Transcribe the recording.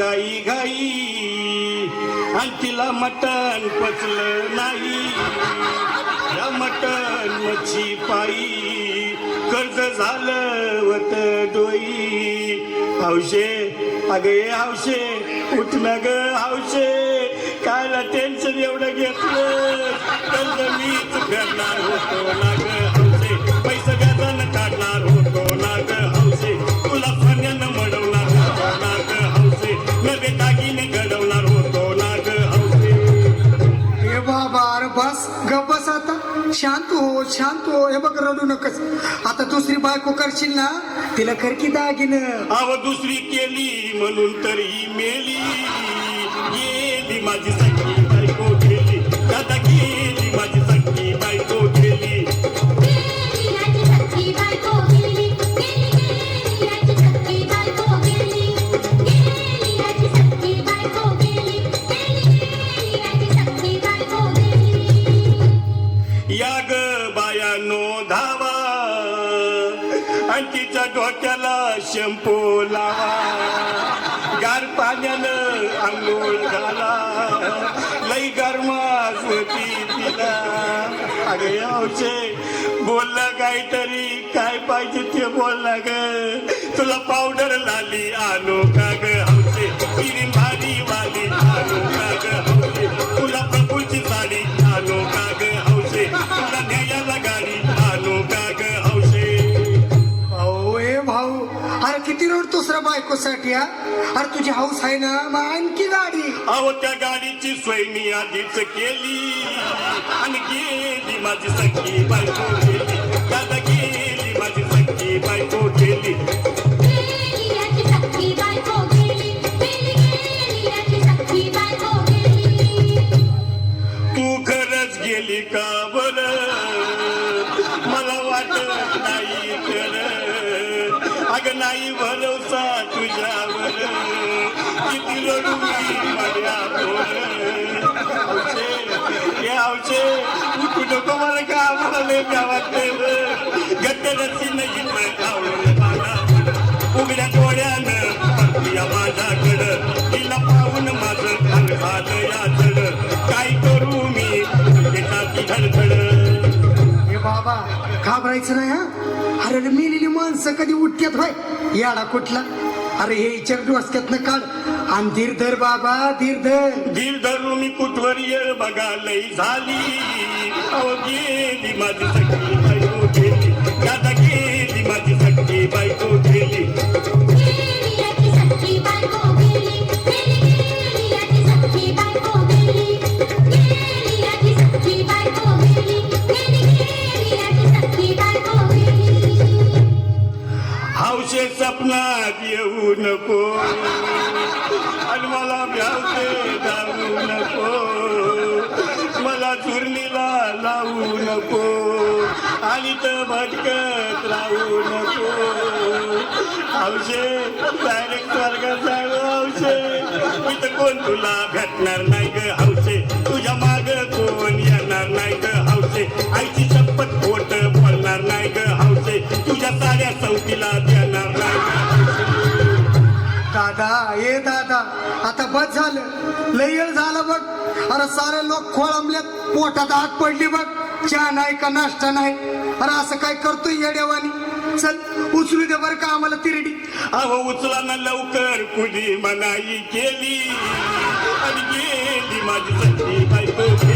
गाई गाई आणि तिला मटण पचलं नाही. या मटण मच्छी पायी कर्ज झालं वत डोई. हावशे अगे हौशे उठणं ग हौशे कायला टेन्शन एवढं घेतलं कर्ज मीच करणार होतो ना गप्पस आता. शांत हो शांत हो. हे बघ रडू नकस. आता दुसरी बायको करशील ना तिला खरकी दागिन. अव दुसरी केली म्हणून तरी मेली. गेली माझी याग बायानो धावा. आणि तिच्या डोक्याला शंपू लावा. गार पाण्यानं आंघोळ घाला. लई गरमास होती तिला. अगे औषे बोललं काहीतरी. काय पाहिजे ते बोलला ग. तुला पावडर लाली आलो का ग? हौसे रे बायकोसाठी हा? अरे तुझी हाऊस आहे ना मग आणखी गाडी. अहो त्या गाडीची सोय मी आधीच केली. आणि गेली माझी सखी बायको गेली दादा गेली माझी सखी बायको गेली गेली याची सख्खी बायको गेली गेली गेली याची सख्खी बायको गेली तू खरंच गेली का बर? मला वाटत नाही कर अग नाही भरोसा तुझ्यावर. किती रडू माझ्या माझ्यावर. औषे हे औषे उठू नको मला का म्हणाले गावात गट्ट रस्सी नाही बाबा. घाबरायचं नाही हा? अरे रे मेलेली माणसं कधी उठत्यात भाई याडा कुठला? अरे हे विचार डोसक्यातनं काढ. आणि धीर धर बाबा धीर धर धीर धरू मी कुठवर येळ बघा लई झाली. अहो गेली माझी स्वप्नात येऊ नको. आणि मला भ्यावते जाऊ नको. मला चुरणीला लावू नको. आणि तर भटकत राहू नको. हौशे डायरेक्ट स्वर्गात जाऊ हौशे मी तर कोण तुला भेटणार नाही? हे ये दादा आता बस झालं. लय झालं बघ. अरे सारे लोक खोळंबल्यात पोटात आग पडली बघ. चहा नाही का नाश्ता नाही? अरे असं काय करतोय येडेवानी चल उचलू दे बरं का आम्हाला तिरडी. अहो उचला ना लवकर. कुणी मनाई केली? आणि गेली माझी सखी बायको.